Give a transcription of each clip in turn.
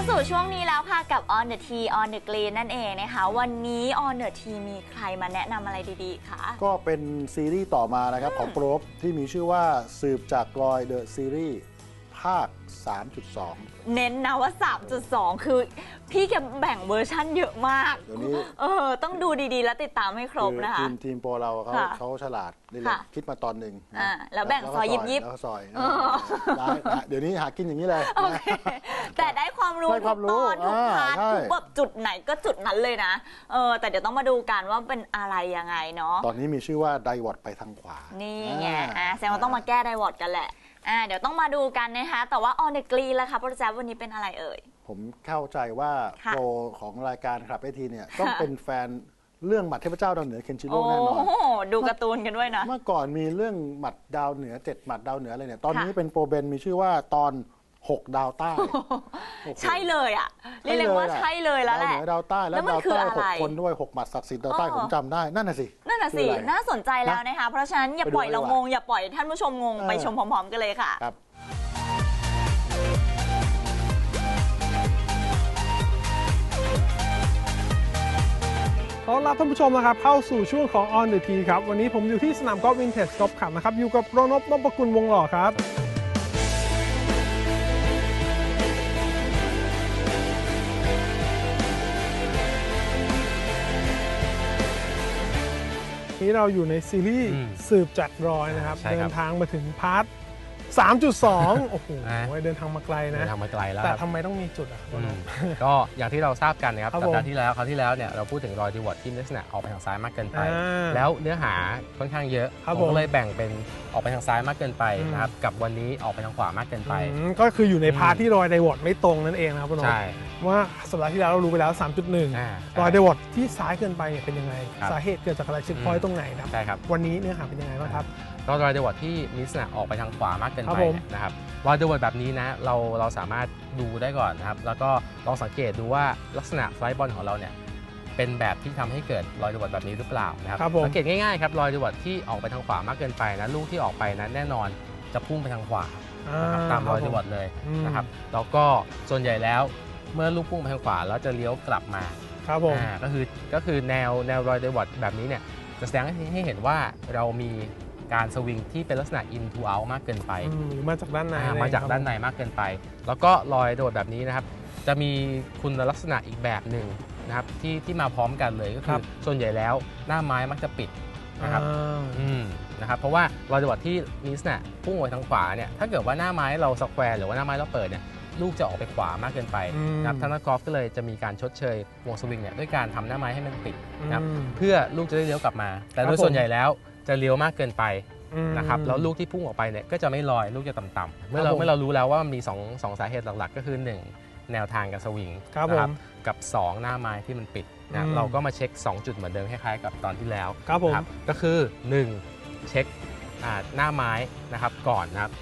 เข้าสู่ช่วงนี้แล้วค่ะกับ On the Tea on the Green นั่นเองนะคะ วันนี้ On the Tea มีใครมาแนะนำอะไรดีๆ คะ ก็เป็นซีรีส์ต่อมานะครับ ของโปรบที่มีชื่อว่าสืบจากรอยเดอะซีรีส์ ภาค 3.2 เน้นนะว่า 3.2 คือ พี่แกแบ่งเวอร์ชั่นเยอะมาก เดี๋ยวนี้ เออ ต้องดูดีๆ แล้วติดตามให้ครบนะคะ ทีมทีมโปรเราเขาค่ะเขาฉลาดเล่นค่ะคิดมาตอนหนึ่งนะอ่าแล้วแบ่งก็ซอยยิบๆ แล้วก็ซอยได้นะเดี๋ยวนี้หากินอย่างนี้เลย โอนะเค แต่ได้ความรู้ได้ทุควากมรู้ตอนทุกอ่าพาร์ทใช่ ทุกแบบจุดไหนก็จุดนั้นเลยนะ เออ แต่เดี๋ยวต้องมาดูกันว่าเป็นอะไรยังไงเนาะ ตอนนี้มีชื่อว่าไดวอดไปทางขวานี่นี่ไงอ่าแสดงว่าต้องมาแก้ไดวอร์ดกันแหละ อ่าเดี๋ยวต้องมาดูกันนะคะ แต่ว่าออนเดกรีแล้วค่ะโปรแจกวันนี้เป็นอะไรเอ่ย ผมเข้าใจว่าค่ะ โปรของรายการครับไอทีเนี่ยต้องเป็นแฟนเรื่องหมัดเทพเจ้าดาวเหนือเคนชิโร่โอ้แน่นอน โหดูการ์ตูนกันด้วยนะ เมื่อก่อนมีเรื่องหมัดดาวเหนือเจ็ดหมัดดาวเหนืออะไรเนี่ย ตอนนี้ค่ะ เป็นโปรเบนมีชื่อว่าตอน หกดาวใต้โอ้โหใช่เลยอะเรียกเลยว่าใช่เลยแล้วแหละดาวเหนือดาวใต้และแล้วมันดาวคือใต้อะไรหกคนด้วยหกหมัดศักดิ์สิทธิ์ดาวใต้อ๋อผมจำได้นั่นน่ะสินั่นน่ะสิคืออะไรน่าสนใจแล้วนะคะเพราะฉะนั้นอย่าปล่อยไปดูเราดีกงว่างอย่าปล่อยท่านผู้ชมงงเออไปชมพร้อมๆกันเลยค่ะครับต้อนรับท่านผู้ชมนะครับเข้าสู่ช่วงของ On the Tee ครับ วันนี้ผมอยู่ที่สนามกอล์ฟวินเทจกอล์ฟขับนะครับ อยู่กับโรนบนพกุลวงหล่อครับ นี้เราอยู่ในซีรีส์อืมสืบจากรอยนะครับ ใช่ครับ เดินทางมาถึงพาร์ท 3.2 โอ้โหอ่าเดินทางมาไกลเดินะนทางมาไกลแล้วแต่ครับทำไมต้องมีจุดอะโรอืนมบก็อย่างที่เราทราบกันนะครับครับสัปดาผมห์ที่แล้วคราวที่แล้วเนี่ยเราพูดถึงรอยดีวอร์ดที่ลักษณะออกไปทางซ้ายมากเกินไป อ่าแล้วเนื้อหาค่อนข้างเยอะครับผมผมก็เลยแบ่งเป็นออกไปทางซ้ายมากเกินไปอืม นะครับกับวันนี้ออกไปทางขวามากเกินไป อืมก็คืออยู่ในพาร์ทที่รอยไดวอร์ดไม่ตรงนั่นเองนะครับโรนบใช่ว่าสัปดาห์ที่แล้วเรารู้ไปแล้ว 3.1อ่ารอยเดวอร์ดที่ซ้ายเกินไปเนี่ยเป็นยังไง ครับสาเหตุเกิดจากอะไรเช็คพอยต์ตรงไหนนะครับ ใช่ครับ วันนี้เนื้อหาเป็นยังไงบ้างครับ ก็รอยดีวอร์ดที่มีลักษณะออกไปทางขวามากเกินครับไปผมเนี่ยนะครับรอยดีวอร์ดแบบนี้นะเราเราสามารถดูได้ก่อนนะครับ แล้วก็ลองสังเกตดูว่าลักษณะไฟล์บอลของเราเนี่ยเป็นแบบที่ทำให้เกิดรอยดีวอร์ดแบบนี้หรือเปล่านะครับครับผมสังเกตง่ายๆครับรอยดีวอร์ดที่ออกไปทางขวามากเกินไปนะลูกที่ออกไปนะแน่นอนจะพุ่งไปทางขวานะครับตามรอยคดีบวอร์ดเลยอืมนะครับแล้วก็ส่วนใหญ่แล้วเมื่อลูกพุ่งไปทางขวาแล้วจะเลี้ยวกลับมา ครับผม อ่าก็คือก็คือแนวแนวรอยดีวอร์ดแบบนี้เนี่ยจะแสดงให้ให้เห็นว่าเรามี การสวิงที่เป็นลักษณะ in to out มากเกินไปอืมหรือมาจากด้านในอ่าเลยมาจากครับด้านในมากเกินไป แล้วก็รอยโดดแบบนี้นะครับ จะมีคุณลักษณะอีกแบบหนึ่งนะครับที่ที่มาพร้อมกันเลยก็คือส่วนใหญ่แล้วหน้าไม้มักจะปิดนะครับ อ่า อืมนะครับเพราะว่ารอยจังหวะที่มีลักษณะพุ่งออกไปทางขวาเนี่ยถ้าเกิดว่าหน้าไม้เราสแควร์หรือว่าหน้าไม้เราเปิดเนี่ยลูกจะออกไปขวามากเกินไปอืม นะครับท่านนักกอล์ฟก็เลยจะมีการชดเชยวงสวิงเนี่ยด้วยการทำหน้าไม้ให้มันปิดนะครับอืม เพื่อลูกจะได้เลี้ยวกลับมา แต่ครับโดยส่วนใหญ่แล้ว จะเลี้ยวมากเกินไปอืมนะครับแล้วลูกที่พุ่งออกไปเนี่ยก็จะไม่ลอยลูกจะต่ำๆเมื่อเราผมเมื่อเรารู้แล้วว่ามันมีสองสองสาเหตุหลักๆ ก็คือ 1 แนวทางการสวิงครับนะผมกับ 2 หน้าไม้ที่มันปิดนะอืมเราก็มาเช็ค 2 จุดเหมือนเดิมคล้ายๆกับตอนที่แล้วครับผมนะก็คือ 1 เช็คอ่าหน้าไม้นะครับก่อนนะครับ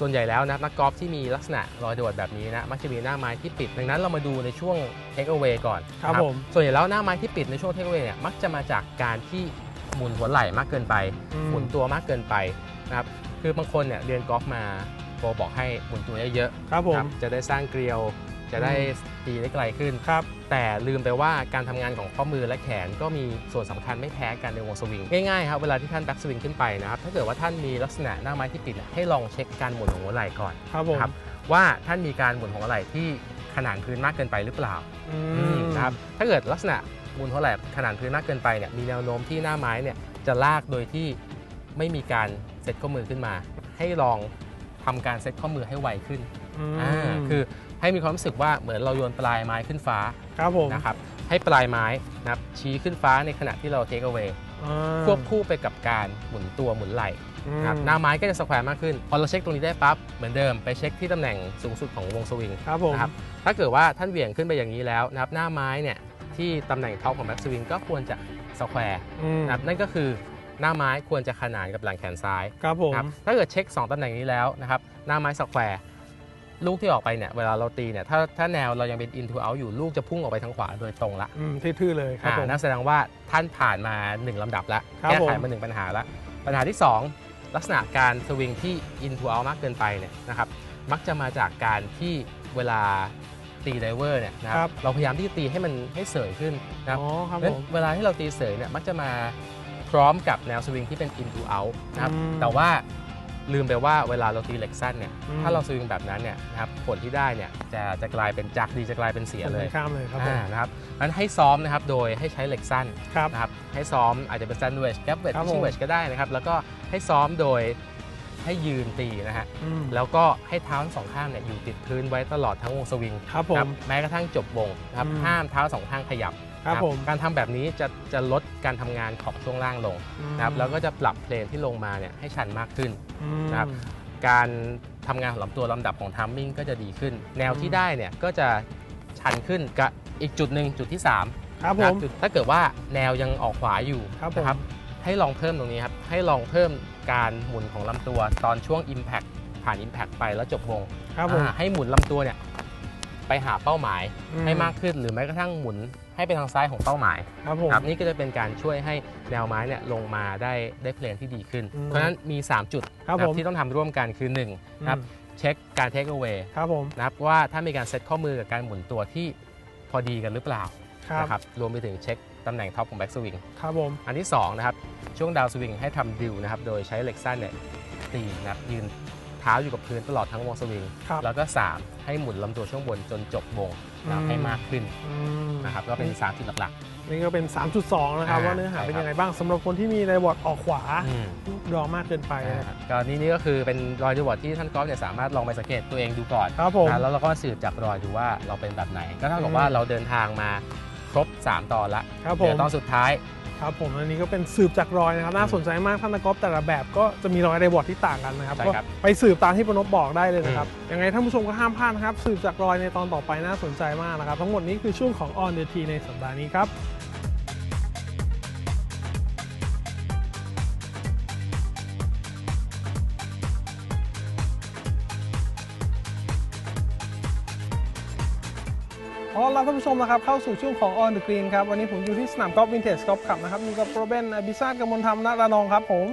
ส่วนใหญ่แล้วนะนักกอล์ฟที่มีลักษณะรอยโดดแบบนี้นะมักจะมีหน้าไม้ที่ปิด ดังนั้นเรามาดูในช่วง take away ก่อนครับนะผมส่วนใหญ่แล้วหน้าไม้ที่ปิดในช่วง take away เนี่ยมักจะมาจากการที่ หมุนหัวไหล่มากเกินไปอืมหมุนตัวมากเกินไปนะครับคือบางคนเนี่ยเรียนกอล์ฟมาโปรบอกให้หมุนตัวเยอะครับๆผมครับจะได้สร้างเกลียว จะได้ตีได้ไกลขึ้นครับ แต่ลืมไปว่าการทำงานของข้อมือและแขนก็มีส่วนสำคัญไม่แพ้กันในวงสวิงง่ายๆครับเวลาที่ท่านแบ็กสวิงขึ้นไปนะครับถ้าเกิดว่าท่านมีลักษณะหน้าไม้ที่ปิดเนี่ยให้ลองเช็คการหมุนของหัวไหล่ก่อนครับผมนะครับว่าท่านมีการหมุนของหัวไหล่ที่ขนานพื้นมากเกินไปหรือเปล่าอือืมมนะครับถ้าเกิดลักษณะ มูลเท่าไหร่ขนาดพื้นมากเกินไปเนี่ยมีแนวโน้มที่หน้าไม้เนี่ยจะลากโดยที่ไม่มีการเซ็ตข้อมือขึ้นมา ให้ลองทำการเซ็ตข้อมือให้ไวขึ้นอ่าคือให้มีความรู้สึกว่าเหมือนเราโยนปลายไม้ขึ้นฟ้าครับผมนะครับให้ปลายไม้นะครับชี้ขึ้นฟ้าในขณะที่เราเทคเอา a y อ่าควบคู่ไปกับการหมุนตัวหมุนไหล่นะครับหน้าไม้ก็จะสแควร์มากขึ้น พอเราเช็คตรงนี้ได้ปั๊บเหมือนเดิมไปเช็คที่ตำแหน่งสูงสุดของวงสวิงครับผมนะครับถ้าเกิดว่าท่านเหวี่ยงขึ้นไปอย่างนี้แล้วนะครับหน้าไม้เนี่ย ที่ตำแหน่งท็อปของแบ็กสวิงก็ควรจะสแควร์อืมนะครับนั่นก็คือหน้าไม้ควรจะขนานกับหลังแขนซ้ายครับผมนะครับถ้าเกิดเช็ค 2ตำแหน่งนี้แล้วนะครับหน้าไม้สแควร์ลูกที่ออกไปเนี่ยเวลาเราตีเนี่ยถ้าถ้าแนวเรายังเป็น in to out อยู่ลูกจะพุ่งออกไปทางขวาโดยตรงละอืมทื่อๆเลยครับอ่าผมนั่นแสดงว่าท่านผ่านมา 1ลำดับแล้วครับแก้ไขผมมาหนึ่งปัญหาแล้วปัญหาที่ 2 ลักษณะการสวิงที่ in to out มากเกินไปเนี่ยนะครับมักจะมาจากการที่เวลา ตตีไดเวอร์เนี่ยนะคครัรับบเราพยายามที่จะตีให้มันให้เสยขึ้นนะครับอ๋อครับเพราะผฉะมนั้นเวลาที่เราตีเสยเนี่ยมักจะมาพร้อมกับแนวสวิงที่เป็น in to out นะครับอืมแต่ว่าลืมไปว่าเวลาเราตีเหล็กสั้นเนี่ยอืม ถ้าเราสวิงแบบนั้นเนี่ยนะครับผลที่ได้เนี่ยจะจะกลายเป็นจักดีจะกลายเป็นเสียเลย ข้ามเลยครับผมอ่านะครับนั้นให้ซ้อมนะครับ โดยให้ใช้เหล็กสั้นครับ นะครับ ให้ซ้อมอาจจะเป็น sandwich gap wedge ครับผม fishing wedge ก็ได้นะครับ แล้วก็ให้ซ้อมโดย ให้ยืนตีนะฮะ อืม แล้วก็ให้เท้าทั้งสองข้างเนี่ยอยู่ติดพื้นไว้ตลอดทั้งวงสวิงครับผมนะแม้กระทั่งจบวงนะครับอืม ห้ามเท้าสองข้างขยับครับนะผมการทำแบบนี้จะจะลดการทำงานของช่วงล่างลงนะครับแล้วก็จะปรับเพลนที่ลงมาเนี่ยให้ชันมากขึ้น อืม นะครับ การทำงานของลำตัวลำดับของทัมมิ่งก็จะดีขึ้น แนวที่อืมได้เนี่ยก็จะชันขึ้นกับอีกจุดหนึ่งจุดที่3 ครับผนะม จุดถ้าเกิดว่าแนวยังออกขวาอยู่ครับผม นะครับให้ลองเพิ่มตรงนี้ครับให้ลองเพิ่ม การหมุนของลำตัวตอนช่วง Impact ผ่าน Impact ไปแล้วจบวงครับผมอ่าให้หมุนลำตัวเนี่ยไปหาเป้าหมายอืให้มากขึ้นหรือแม้กระทั่งหมุนให้ไปทางซ้ายของเป้าหมาย ครับผม ครับนี่ก็จะเป็นการช่วยให้แนวไม้เนี่ยลงมาได้ได้เพลนที่ดีขึ้น อืมเพราะฉะนั้นมี 3 จุดครับนะผมที่ต้องทำร่วมกันคือ1นะครับเช็คการเทคเอาไว้ครับผมนะครับว่าถ้ามีการเซตข้อมือกับการหมุนตัวที่พอดีกันหรือเปล่าครับ นะครับรวมไปถึงเช็ค ตำแหน่งท็อปของแบ็กสวิงครับผม อันที่2นะครับช่วงดาวสวิงให้ทำดิวนะครับโดยใช้เหล็กสั้นเนี่ยตีนะครับยืนเท้าอยู่กับพื้นตลอดทั้งวงสวิง ครับแล้วก็ 3 ให้หมุนลำตัวช่วงบนจนจบวงนะครับอืม ให้มากขึ้นอืมนะครับก็เป็น3จุดหลัก นี่ก็เป็น 3.2 นะครับ อ่าว่าเนื้อหาเป็นใช่ครับ ยังไงบ้างสำหรับคนที่มีไดบอร์ดออกขวาๆอืมลูกดอมากเกินไปอ่านะครับก็นี่นี่ก็คือเป็นรอยดีวอร์ดที่ท่านกอล์ฟเนี่ยสามารถลองไปสังเกตตัวเองดูก่อนครับผม นะแล้วเราก็สืบจากรอยดูว่าเราเป็นแบบไหน ก็เท่ากับว่าอืมเราเดินทางมา ครบ 3 ตอนละครับผเดี๋ยมวตอนสุดท้าย ครับผมอันนี้ก็เป็นสืบจากรอยนะครับ น่าสนใจมากท่านนักกอล์ฟแต่ละแบบก็จะมีรอยไดบอร์ดที่ต่างกันนะครับใช่ก็ครับไปสืบตามที่ปนพบอกได้เลยนะครับยังไงท่านผู้ชมก็ห้ามพลาดนะครับ สืบจากรอยในตอนต่อไปน่าสนใจมากนะครับ ทั้งหมดนี้คือช่วงของ On the T ในสัปดาห์นี้ครับ อต้อนรับท่านผู้ชมนะครับเข้าสู่ช่วงของ On the Green ครับ วันนี้ผมอยู่ที่สนามกอล์ฟวินเทจกอล์ฟคลับนะครับอยู่กับโปรเบนอบิซาดกมลธรรมณระนองครับผม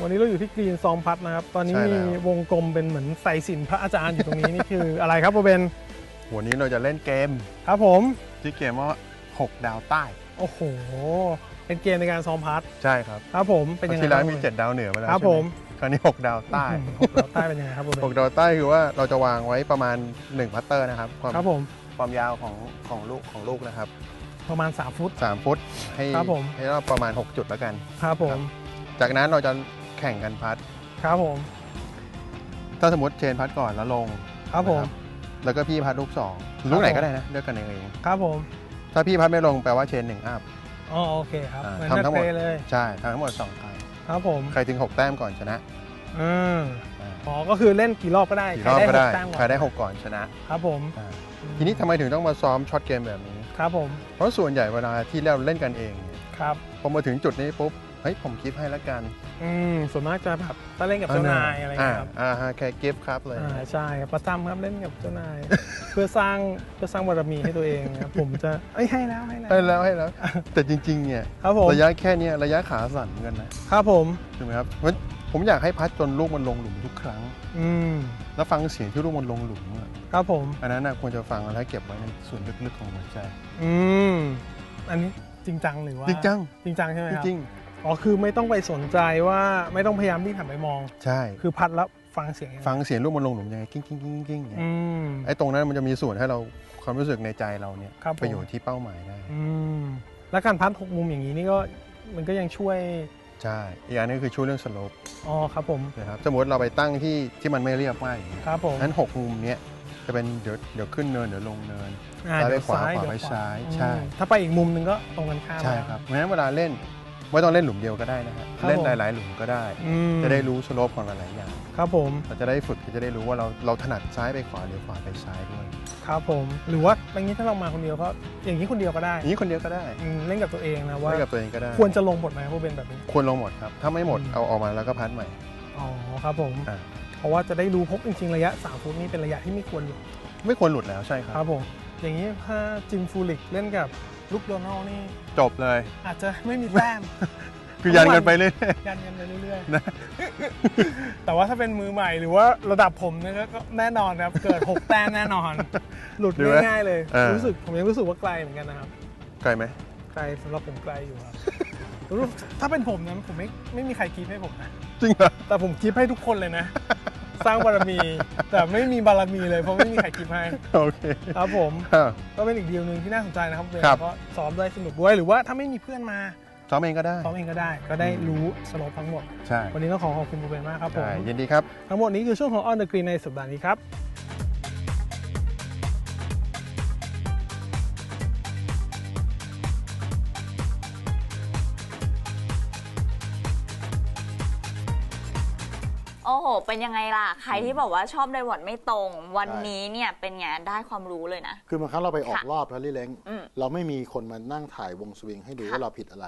วันนี้เราอยู่ที่กรีนซองพัดนะครับ ตอนนี้ใช่มีแล้ววงกลมเป็นเหมือนใส่สินพระอาจารย์อยู่ตรงนี้ นี่คืออะไรครับโปรเบนวันนี้เราจะเล่นเกม ครับผม ที่เกมว่า 6 ดาวใต้ โอ้โห เป็นเกมในการซ้อมพัดใช่ครับครับผมเป็นยังไงที่แล้วบ้างมี 7 ดาวเหนือมาแล้วครับใช่ไหผมคราวนี้ 6 ดาวใต้อืมหกดาวใต้เป็นยังไงครับโปรเบน6ดาวใต้คือว่าเราจะวางไว้ประมาณ 1 พัตเตอร์นะครับความครับผมความยาวของของลูกของลูกนะครับ ประมาณ 3 ฟุต 3 ฟุตให้ครับผมให้เราประมาณ 6 จุดแล้วกันครับผมจากนั้นเราจะแข่งกันพัดครับผม ถ้าสมมติเชนพัดก่อนแล้วลงครับผมนะแล้วก็พี่พัดลูก2ลูกไหนก็ได้นะเลือกกันเองครับผม ถ้าพี่พัดไม่ลงแปลว่าเชนหนึ่งอัพ อ๋อโอเคครับอ่าเหมือนทำนักทั้งหมด เตะเลยใช่ทำทั้งหมด2ครั้งครับผมใครถึง6แต้มก่อนชนะอืมอ่าอ๋อก็คือเล่นกี่รอบก็ได้กี่รอบก็ได้ใครหแต้มก่อนใครได้6ก่อนชนะครับผมอ่าทีนี้ทำไมถึงต้องมาซ้อมช็อตเกมแบบนี้ ครับผมเพราะส่วนใหญ่เวลาที่เราเล่นกันเองเนี่ยครับ พอมาถึงจุดนี้ปุ๊บ เฮ้ยผมกิฟต์ให้แล้วกันอืมส่วนมากจะแบบถ้าเล่นกับเจ้านายอะไรอย่างเงี้ยครับอ่าฮะแค่กิฟต์ครับเลยอ่าใช่ครับประจำครับเล่นกับเจ้านาย เพื่อสร้างเพื่อสร้างบารมีให้ตัวเองครับผมจะเอ้ยให้แล้วให้แล้วให้แล้วให้แล้ว แต่จริง ๆ เนี่ยครับผมระยะแค่เนี้ยระยะขาสั่นเหมือนกันนะครับผมถูกไหมครับเพราะผมอยากให้พัดจนลูกมันลงหลุมทุกครั้ง อืมแล้วฟังเสียงที่ลูกมันลงหลุมอะครับผม อันนั้นนะควรจะฟังแล้วเก็บไว้ในส่วนลึกๆของหัวใจ อืมอันนี้จริงจังหรือว่า จริงจัง จริงจังใช่ไหมจครับริง อ๋อคือไม่ต้องไปสนใจว่าไม่ต้องพยายามที่หันไปมองๆใช่ คือพัดแล้วฟังเสียงอย่างเดียวฟังเสียงลูกมันลงหลุมยังไงกิ้งกิ้งกิ้งกิ้งเนี่ยอืม ไอ้ตรงนั้นมันจะมีส่วนให้เราความรู้สึกในใจเราเนี่ยครับผม ไปอยู่ที่เป้าหมายได้ อืมแล้วการพัดหกมุมอย่างนี้นี่ก็มันก็ยังช่วยใช่ อีกอันนึงคือช่วยเรื่องสโลปอ๋อครับผมนะครับสมมติเราไปตั้งที่ที่มันไม่เรียบมากอย่างนี้ยครับผมนั้นหกมุมเนี้ยจะเป็นเดี๋ยวเดี๋ยวขึ้นเนินเดี๋ยวลงเนิน อ่ซ้ายไปเดี๋ยวขวาซ้ายขวาเดี๋ยวไปซ้ายอืมใช่ ถ้าไปอีกมุมหนึงก็ตรงกันข้ามใช่ครับเพราะฉะนั้นเวลาเล่น ไม่ต้องเล่นหลุมเดียวก็ได้นะฮะครับเล่นผม หลาย ๆ หลุมก็ได้ อืมจะได้รู้สโลปของหลาย ๆ อย่าง ครับผมเราจะได้ฝึกจะได้รู้ว่าเราเราถนัดซ้ายไปขวาหรือขวาไปซ้ายด้วย ครับผม หรือว่าอย่างนี้ถ้าเรามาคนเดียวก็อย่างนี้คนเดียวก็ได้อย่างนี้คนเดียวก็ได้อืมเล่นกับตัวเองนะว่า เล่นกับตัวเองก็ได้ ควรจะลงบทไหมพวกเป็นแบบนี้ ควรลงหมดครับ ถ้าไม่หมดอืม เอาออกมาแล้วก็พัดใหม่ อ๋อครับผม อ่า เพราะว่าจะได้รู้พบจริงๆระยะ3ฟุตนี่เป็นระยะที่ไม่ควรอยู่ไม่ควรหลุดแล้วใช่คครัรับบผม อย่างนี้ถ้าจิมฟูลิกเล่นกับ ลูกโดนัลด์นี่ จบเลย อาจจะไม่มีแต้ม คือยันกันไปเรื่อยยันกันไปเรื่อยๆแต่ว่าถ้าเป็นมือใหม่หรือว่าระดับผมเนี่ยก็แน่นอนครับ เกิด 6 แต้มแน่นอน หลุดดูไหมง่ายๆเลยเออรู้สึกผมยังรู้สึกว่าไกลเหมือนกันนะครับๆไกลไหมไกลสำหรับผมไกลอยู่ครับรู้ถ้าเป็นผมนะผมไม่ไม่มีใครกรีฟให้ผมนะจริงเหรอแต่ผมกรีฟให้ทุกคนเลยนะ สร้างบารมี แต่ไม่มีบารมีเลยเพราะไม่มีใครกรีฟให้โอเคครับผมอะก็เป็นอีกดีลหนึ่งที่น่าสนใจนะครับเวครัลาบก็ซ้อมได้สนุกด้วยหรือว่าถ้าไม่มีเพื่อนมาซ้อมเองก็ได้ซ้อมเองก็ได้ ก็ได้รู้สโลปทั้งหมด ใช่ วันนี้ต้องขอขอบคุณบูเบนมากครับผมใช่ยินดีครับ ทั้งหมดนี้คือช่วงของ On the Green ในสัปดาห์นี้ครับ เป็นยังไงล่ะ ใครที่บอกว่าชอบไดวอร์ดไม่ตรง วันนี้เนี่ยเป็นไงได้ความรู้เลยนะ คือบางครั้งเราไปออกค่ะรอบแล้วลี่เล้งอืมเราไม่มีคนมานั่งถ่ายวงสวิงให้ดูค่ะว่าเราผิดอะไร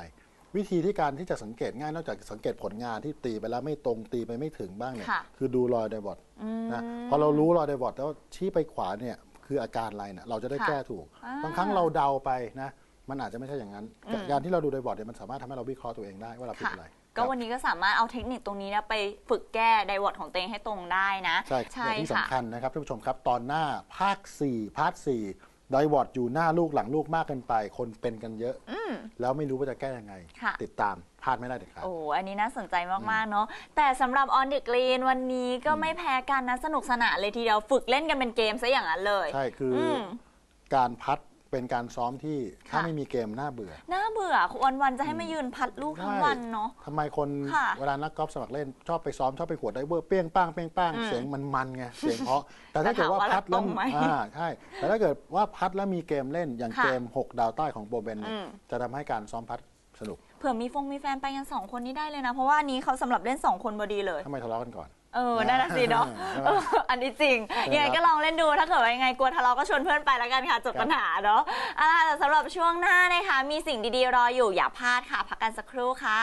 วิธีที่การที่จะสังเกตง่ายนอกจากสังเกตผลงานที่ตีไปแล้วไม่ตรงตีไปไม่ถึงบ้างเนี่ยค่ะคือดูรอยไดวอร์ดอืมนะพอเรารู้รอยไดวอร์ดแล้วชี้ไปขวาเนี่ยคืออาการอะไรเนี่ยเราจะได้ค่ะแก้ถูกอ่าบางครั้งเราเดาไปนะมันอาจจะไม่ใช่อย่างนั้นอืมการที่เราดูไดวอร์ดเนี่ยมันสามารถทำให้เราวิเคราะห์ตัวเองได้ว่าเราผิดค่ะอะไร ก็วันนี้ก็สามารถเอาเทคนิคตรงนี้นะไปฝึกแก้ไดวอร์ดของตัวเองให้ตรงได้นะใช่ใช่และที่ค่ะสำคัญนะครับท่านผู้ชมครับตอนหน้าภาค 4 พาร์ท 4 ไดวอร์ดอยู่หน้าลูกหลังลูกมากเกินไป คนเป็นกันเยอะอืมแล้วไม่รู้ว่าจะแก้ยังไงค่ะติดตามพลาดไม่ได้เด็ดขาดโอ้อันนี้น่าสนใจมาก ๆ เนาะแต่สำหรับ On the Green วันนี้ก็ไม่แพ้กันนะ สนุกสนานเลยทีเดียวฝึกเล่นกันเป็นเกมซะอย่างนั้นเลย ใช่คืออมการพัด เป็นการซ้อมที่ถ้าค่ะไม่มีเกมน่าเบื่อ น่าเบื่อวันๆจะให้มายืนพัดลูกทั้งวันเนาะ ทำไมคนค่ะ เวลานักกอล์ฟสมัครเล่นชอบไปซ้อมชอบไปขวดไดเวอร์เปี้ยงป้างเปี้ยงป้างอืมเสียงมันมันๆไงเสียงเพราะ แต่ถ้าเกิดว่าแต่ถามว่าพัดแล้วตรงไหมอ่าใช่แต่ถ้าเกิดว่าพัดแล้วมีเกมเล่นอย่างค่ะเกม 6 ดาวใต้ของโบเบนเนี่ยอืม จะทำให้การซ้อมพัดสนุกเผื่อมีฟงมีแฟนไปกันสองคนนี้ได้เลยนะ เพราะว่าอันนี้เขาสำหรับเล่นสองคนพอดีเลย ทำไมทะเลาะกันก่อน เออนั่นน่ะสิเนาะใช่ไหมเอออันนี้จริง ยังไงก็ลองเล่นดูถ้าเกิดว่ายังไงกลัวทะเลาะก็ชวนเพื่อนไปแล้วกันค่ะจบปัญหาเนาะอ่าแต่สำหรับช่วงหน้านะคะ มีสิ่งดีๆรออยู่อย่าพลาดค่ะ พักกันสักครู่ค่ะ